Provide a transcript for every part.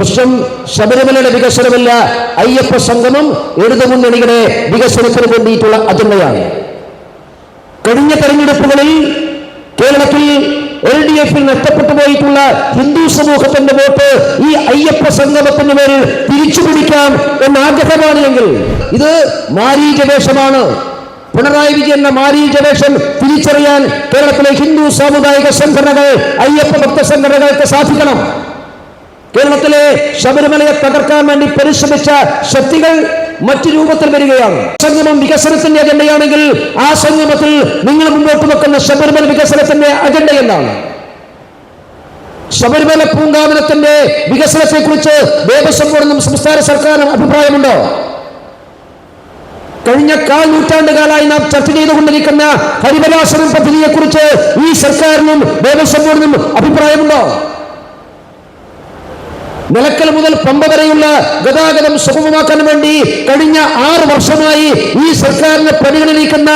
പ്രശ്നം ശബരിമലയുടെ വികസനമല്ല അയ്യപ്പ സംഗമം ഇടതുമുന്നണിയുടെ വികസനത്തിന് വേണ്ടിയിട്ടുള്ള അജണ്ടയാണ്. കഴിഞ്ഞ തെരഞ്ഞെടുപ്പുകളിൽ കേരളത്തിൽ എൽ ഡി എഫിൽ നഷ്ടപ്പെട്ടു പോയിട്ടുള്ള ഹിന്ദു സമൂഹത്തിന്റെ വോട്ട് ഈ അയ്യപ്പ സംഗമത്തിന് മേലിൽ തിരിച്ചു പിടിക്കാം എന്ന ആഗ്രഹമാണ് എങ്കിൽ ഇത് മാരീചവേഷമാണ് പിണറായി വിജയന്റെ മാരീചവേഷം തിരിച്ചറിയാൻ കേരളത്തിലെ ഹിന്ദു സാമുദായിക സംഘടനകൾ അയ്യപ്പ ഭക്ത സംഘടനകൾക്ക് സാധിക്കണം. കേരളത്തിലെ ശബരിമലയെ തകർക്കാൻ വേണ്ടി പരിശ്രമിച്ച ശക്തികൾ മറ്റു രൂപത്തിൽ വരികയാണ്. സംഗമം വികസനത്തിന്റെ അജണ്ടയാണെങ്കിൽ ആ സംഗമത്തിൽ നിങ്ങൾ മുന്നോട്ട് വെക്കുന്ന ശബരിമല വികസനത്തിന്റെ അജണ്ട എന്താണ്? ശബരിമല പൂങ്കാവനത്തിന്റെ വികസനത്തെ കുറിച്ച് ദേവസ്വം ബോർഡിനും സംസ്ഥാന സർക്കാരിനും അഭിപ്രായമുണ്ടോ? കഴിഞ്ഞ കാൽ നൂറ്റാണ്ടുകാലായി നാം ചർച്ച ചെയ്തുകൊണ്ടിരിക്കുന്ന ഹരിവരാസനം പദ്ധതിയെ കുറിച്ച് ഈ സർക്കാരിനും ദേവസ്വം ബോർഡിനും അഭിപ്രായമുണ്ടോ? നിലക്കൽ മുതൽ പമ്പ വരെയുള്ള ഗതാഗതം സുഗമമാക്കാൻ വേണ്ടി കഴിഞ്ഞ ആറ് വർഷമായി ഈ സർക്കാരിന് പരിഗണിക്കുന്ന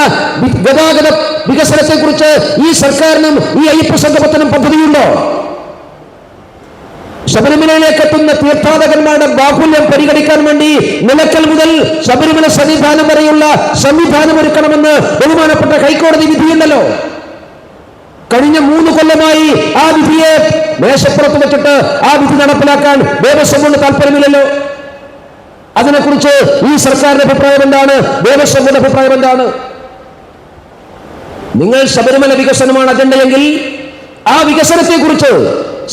ഗതാഗത വികസനത്തെ കുറിച്ച് ഈ സർക്കാരിനും ഈ അയ്യപ്പ സംഗമത്തിനും പദ്ധതിയുണ്ടോ? ശബരിമലയിലേക്ക് എത്തുന്ന തീർത്ഥാടകന്മാരുടെ ബാഹുല്യം പരിഗണിക്കാൻ വേണ്ടി നിലക്കൽ മുതൽ ശബരിമല സന്നിധാനം വരെയുള്ള സംവിധാനം ഒരുക്കണമെന്ന് ബഹുമാനപ്പെട്ട ഹൈക്കോടതി വിധിയുണ്ടല്ലോ. കഴിഞ്ഞ മൂന്ന് കൊല്ലമായി ആ വിധിയെ മേശപ്പുറത്ത് വെച്ചിട്ട് ആ വിധി നടപ്പിലാക്കാൻ ദേവസ്വം കൊണ്ട് താല്പര്യമില്ലല്ലോ. അതിനെക്കുറിച്ച് ഈ സർക്കാരിന്റെ അഭിപ്രായം എന്താണ്? ദേവസ്വം കൊണ്ട് അഭിപ്രായം എന്താണ്? നിങ്ങൾ ശബരിമല വികസനമാണ് അജണ്ടയെങ്കിൽ ആ വികസനത്തെ കുറിച്ച്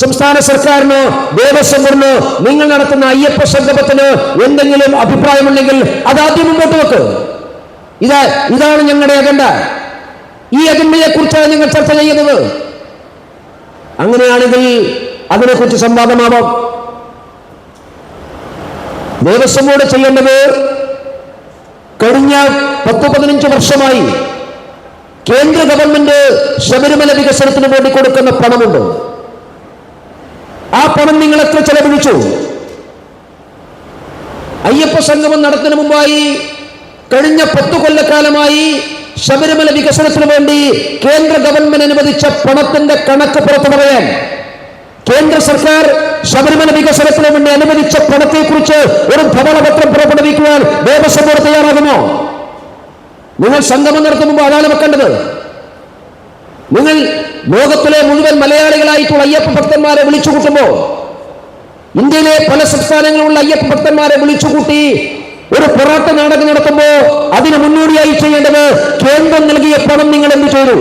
സംസ്ഥാന സർക്കാരിനോ ദേവസ്വം ബോർഡിനോ നിങ്ങൾ നടത്തുന്ന അയ്യപ്പ സംഗമത്തിന് എന്തെങ്കിലും അഭിപ്രായമുണ്ടെങ്കിൽ അത് ആദ്യം മുമ്പോട്ട് വെക്ക്. ഇതാ ഇതാണ് ഞങ്ങളുടെ അജണ്ട. ഈ അജണ്ടയെ കുറിച്ചാണ് നിങ്ങൾ ചർച്ച ചെയ്യുന്നത്. അങ്ങനെയാണെങ്കിൽ അതിനെക്കുറിച്ച് സംവാദമാവാം. ദേവസ്വം ബോർഡ് ചെയ്യേണ്ടത് കഴിഞ്ഞ പത്ത് പതിനഞ്ച് വർഷമായി കേന്ദ്ര ഗവൺമെന്റ് ശബരിമല വികസനത്തിന് വേണ്ടി കൊടുക്കുന്ന പണമുണ്ട്. ആ പണം നിങ്ങൾ എത്ര ചെലവഴിച്ചു. അയ്യപ്പ സംഗമം നടത്തുന്നതിന് മുമ്പായി കഴിഞ്ഞ പത്തു കൊല്ലക്കാലമായി ശബരിമല വികസനത്തിന് വേണ്ടി കേന്ദ്ര ഗവൺമെന്റ് അനുവദിച്ച പണത്തിന്റെ കണക്ക് പുറത്തു പറയാൻ കേന്ദ്ര സർക്കാർ ശബരിമല വികസനത്തിന് വേണ്ടി അനുവദിച്ച പണത്തെക്കുറിച്ച് ഒരു ഭവനപത്രം പുറപ്പെടുവിക്കുവാൻ ദേവസ്വം ബോർഡ് തയ്യാറാകുമോ? നിങ്ങൾ സംഗമം നടത്തുമ്പോൾ അതാണ് വെക്കേണ്ടത്. നിങ്ങൾ ലോകത്തിലെ മുഴുവൻ മലയാളികളായിട്ടുള്ള അയ്യപ്പ ഭക്തന്മാരെ വിളിച്ചു കൂട്ടുമ്പോൾ ഇന്ത്യയിലെ പല സംസ്ഥാനങ്ങളിലുള്ള അയ്യപ്പ ഭക്തന്മാരെ വിളിച്ചുകൂട്ടി ഒരു പൊറാട്ട നാടകം നടത്തുമ്പോ അതിന് മുന്നോടിയായി ചെയ്യേണ്ടത് കേന്ദ്രം നൽകിയ പണം നിങ്ങൾ എന്ത് ചെയ്തു?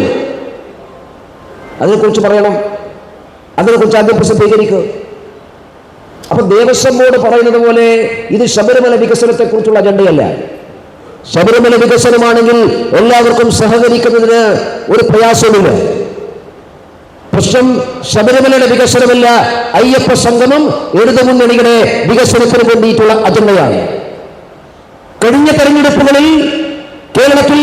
അതിനെക്കുറിച്ച് പറയണം. അതിനെക്കുറിച്ച് ആദ്യം പ്രസിദ്ധീകരിക്കുക അപ്പൊ ദേവസ്വം ബോർഡ് പറയുന്നത് പോലെ ഇത് ശബരിമല വികസനത്തെ കുറിച്ചുള്ള അജണ്ടയല്ല. ശബരിമല വികസനമാണെങ്കിൽ എല്ലാവർക്കും സഹകരിക്കുന്നതിന് ഒരു പ്രയാസവുമില്ല. പ്രശ്നം ശബരിമലയുടെ വികസനമല്ല അയ്യപ്പ സംഗമം ഇടതുമുന്നണിയുടെ വികസനത്തിന് വേണ്ടിയിട്ടുള്ള അജണ്ടയാണ്. കഴിഞ്ഞ തെരഞ്ഞെടുപ്പുകളിൽ കേരളത്തിൽ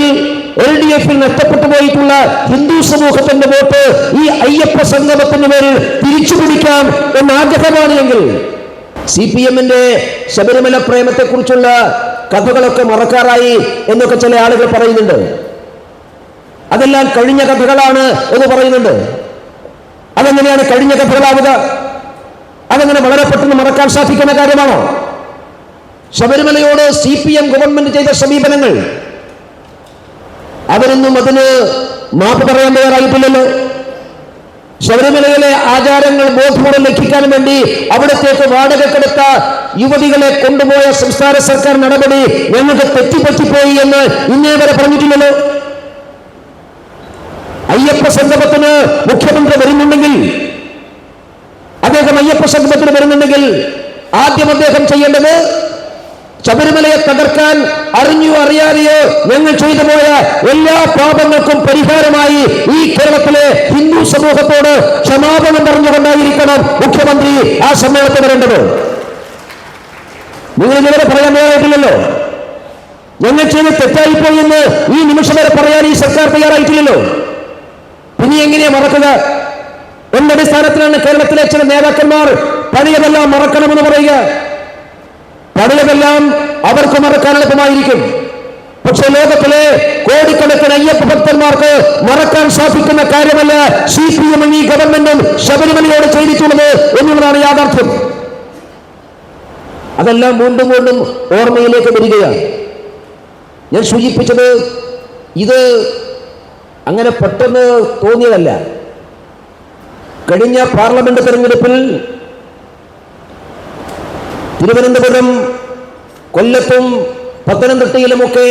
എൽ ഡി എഫിൽ നഷ്ടപ്പെട്ടു പോയിട്ടുള്ള ഹിന്ദു സമൂഹത്തിന്റെ വോട്ട് ഈ അയ്യപ്പ സംഗമത്തിന് മേൽ തിരിച്ചു പിടിക്കാം എന്ന ആഗ്രഹമാണ് എങ്കിൽ സി പി എമ്മിന്റെ ശബരിമല പ്രേമത്തെക്കുറിച്ചുള്ള കഥകളൊക്കെ മറക്കാറായി എന്നൊക്കെ ചില ആളുകൾ പറയുന്നുണ്ട്. അതെല്ലാം കഴിഞ്ഞ കഥകളാണ് എന്ന് പറയുന്നുണ്ട്. അതെങ്ങനെയാണ് കഴിഞ്ഞ കഥകളാവുക? അതെങ്ങനെ വളരെ പെട്ടെന്ന് മറക്കാൻ സാധിക്കുന്ന കാര്യമാണോ? ശബരിമലയോട് സി പി എം ഗവൺമെന്റ് ചെയ്ത സമീപനങ്ങൾ അവരൊന്നും അതിന് മാപ്പ് പറയാൻ തയ്യാറായിട്ടില്ലല്ലോ. ശബരിമലയിലെ ആചാരങ്ങൾ ബോധപൂർവം ലംഘിക്കാൻ വേണ്ടി അവിടത്തേക്ക് വാടകക്കെടുത്ത യുവതികളെ കൊണ്ടുപോയ സംസ്ഥാന സർക്കാർ നടപടി ഞങ്ങൾക്ക് തെറ്റിപ്പറ്റിപ്പോയി എന്ന് ഇന്നേ വരെ പറഞ്ഞിട്ടില്ലല്ലോ. അയ്യപ്പ സംഗമത്തിന് മുഖ്യമന്ത്രി വരുന്നുണ്ടെങ്കിൽ അദ്ദേഹം അയ്യപ്പ സംഗമത്തിന് വരുന്നുണ്ടെങ്കിൽ ആദ്യം അദ്ദേഹം ചെയ്യേണ്ടത് ശബരിമലയെ തകർക്കാൻ അറിഞ്ഞു അറിയാതെയോ ഞങ്ങൾ ചെയ്തു പോയ എല്ലാ പാപങ്ങൾക്കും പരിഹാരമായി ഈ കേരളത്തിലെ ഹിന്ദു സമൂഹത്തോട് ക്ഷമാപണം പറഞ്ഞുകൊണ്ടായിരിക്കണം മുഖ്യമന്ത്രി ആ സമ്മേളനത്തിൽ വരേണ്ടത്. നിങ്ങൾ ഇതുവരെ പറയാൻ തയ്യാറായിട്ടില്ലല്ലോ? ഞങ്ങൾ ചെയ്ത് തെറ്റായിപ്പോയി എന്ന് ഈ നിമിഷം വരെ പറയാൻ ഈ സർക്കാർ തയ്യാറായിട്ടില്ലല്ലോ? പിന്നെ എങ്ങനെയാ മറക്കുക? എന്തടിസ്ഥാനത്തിലാണ് കേരളത്തിലെ ചില നേതാക്കന്മാർ പഴയതെല്ലാം മറക്കണമെന്ന് പറയുക. പഴയതെല്ലാം അവർക്ക് മറക്കാൻ എളുപ്പമായിരിക്കും പക്ഷെ ലോകത്തിലെ കോടിക്കണക്കിന് അയ്യപ്പ ഭക്തന്മാർക്ക് മറക്കാൻ സാധിക്കുന്ന കാര്യമല്ല സി പി എമ്മും ഈ ഗവൺമെന്റും ശബരിമലയോട് ചെയ്തിട്ടുള്ളത് എന്നുള്ളതാണ് യാഥാർത്ഥ്യം. അതെല്ലാം വീണ്ടും വീണ്ടും ഓർമ്മയിലേക്ക് വരികയാണ്. ഞാൻ സൂചിപ്പിച്ചത് ഇത് അങ്ങനെ പെട്ടെന്ന് തോന്നിയതല്ല. കഴിഞ്ഞ പാർലമെന്റ് തെരഞ്ഞെടുപ്പിൽ തിരുവനന്തപുരം കൊല്ലത്തും പത്തനംതിട്ടയിലുമൊക്കെ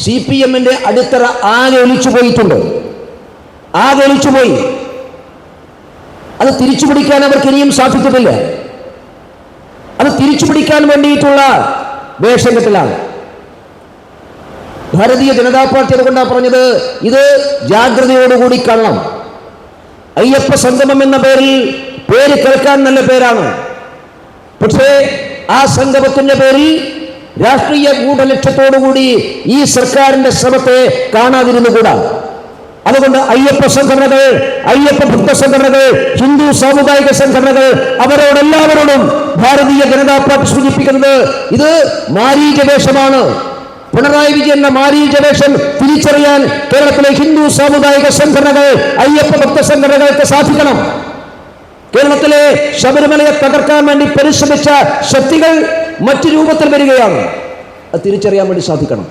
സി പി എമ്മിന്റെ അടിത്തറ ആകെ ഒലിച്ചു പോയിട്ടുണ്ട് ആകെ ഒലിച്ചുപോയി അത് തിരിച്ചു പിടിക്കാൻ അവർക്ക് ഇനിയും സാധിച്ചിട്ടില്ല അത് തിരിച്ചു പിടിക്കാൻ വേണ്ടിയിട്ടുള്ള വേഷം കെട്ടലാണ് ഭാരതീയ ജനതാ പാർട്ടി അതുകൊണ്ടാണ് പറഞ്ഞത് ഇത് ജാഗ്രതയോടുകൂടി കാണണം. അയ്യപ്പ സംഗമം എന്ന പേരിൽ പേര് കേൾക്കാൻ നല്ല പേരാണ്. പക്ഷേ ആ സംഗമത്തിന്റെ പേരിൽ രാഷ്ട്രീയ ഗൂഢലക്ഷ്യത്തോടുകൂടി ഈ സർക്കാരിന്റെ ശ്രമത്തെ കാണാതിരുന്നുകൂടാ. അതുകൊണ്ട് അയ്യപ്പ സംഘടനകൾ അയ്യപ്പ ഭക്ത സംഘടനകൾ ഹിന്ദു സാമുദായിക സംഘടനകൾ അവരോടെല്ലാവരോടും ഭാരതീയ ജനതാ പാർട്ടി സൂചിപ്പിക്കുന്നത് ഇത് മാരീജവേഷമാണ് പിണറായി വിജയന്റെ മാരീജവേഷം തിരിച്ചറിയാൻ കേരളത്തിലെ ഹിന്ദു സാമുദായിക സംഘടനകൾ അയ്യപ്പ ഭക്ത സംഘടനകൾക്ക് സാധിക്കണം. കേരളത്തിലെ ശബരിമലയെ തകർക്കാൻ വേണ്ടി പരിശ്രമിച്ച ശക്തികൾ മറ്റു രൂപത്തിൽ വരികയാണ്. അത് തിരിച്ചറിയാൻ വേണ്ടി സാധിക്കണം.